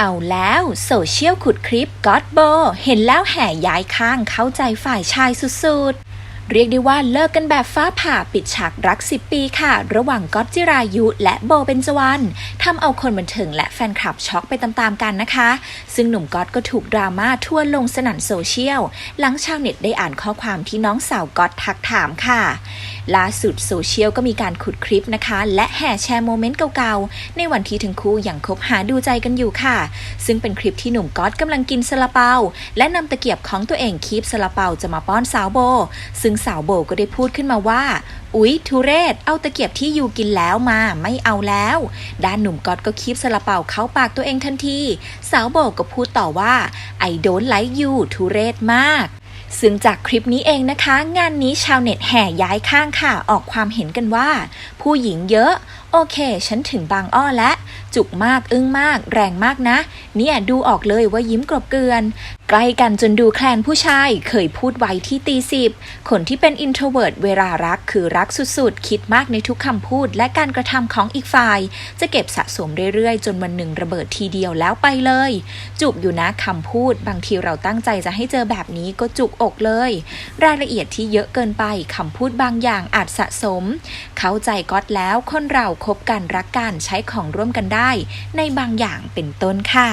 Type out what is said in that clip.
เอาแล้วโซเชียลขุดคลิปก็อดโบ เห็นแล้วแห่ย้ายข้างเข้าใจฝ่ายชายสุดๆ เรียกได้ว่าเลิกกันแบบฟ้าผ่าปิดฉากรัก 10 ปีค่ะ ระหว่างก๊อตจิรายุ และโบเบนจวรรณทำเอาคนบันเทิงและแฟนคลับช็อกไปตามๆกันนะคะ ซึ่งหนุ่มก๊อตก็ถูกดราม่าทั่วลงสนั่นโซเชียล หลังชาวเน็ตได้อ่านข้อความที่น้องสาวก๊อตทักถามค่ะล่าสุดโซเชียลก็มีการขุดคลิปนะคะ และแห่แชร์โมเมนต์เก่าๆ ในวันที่ทั้งคู่ยังคบหาดูใจกันอยู่ค่ะ ซึ่งเป็นคลิปที่หนุ่มก๊อตกำลังกินซาลาเปา และนำตะเกียบของตัวเองคีบซาลาเปาจะมาป้อนสาวโบ ซึ่งสาวโบก็ได้พูดขึ้นมาว่า อุ๊ย ทุเรศ เอาตะเกียบที่ยูกินแล้วมาไม่เอาแล้ว ด้านหนุ่มก๊อตก็คีบซาลาเปาเข้าปากตัวเองทันที สาวโบก็พูดต่อว่า I don't like you ทุเรศมากซึ่งจากคลิปนี้เองนะคะ งานนี้ชาวเน็ตแห่ย้ายข้างค่ะ ออกความเห็นกันว่า ผู้หญิงเยอะ อเค ฉันถึงบางอ้อและจุกมากอึ้งมาก แรงมากนะ เนี่ยดูออกเลยว่ายิ้มกรบเกลือน ใกล้กันจนดูแคลนผู้ชาย เคยพูดไว้ที่ตีสิบ คนที่เป็น introvert เวลารักคือรักสุดๆ คิดมากในทุกคำพูดและการกระทำของอีกฝ่าย จะเก็บสะสมเรื่อยๆ จนวันหนึ่งระเบิดทีเดียวแล้วไปเลย จุกอยู่นะคำพูด บางทีเราตั้งใจจะให้เจอแบบนี้ก็จุกอกเลย รายละเอียดที่เยอะเกินไปคำพูดบางอย่างอาจสะสม เข้าใจก๊อตแล้วคนเราคบกันรักกันใช้ของร่วมกันได้ ในบางอย่างเป็นต้นค่ะ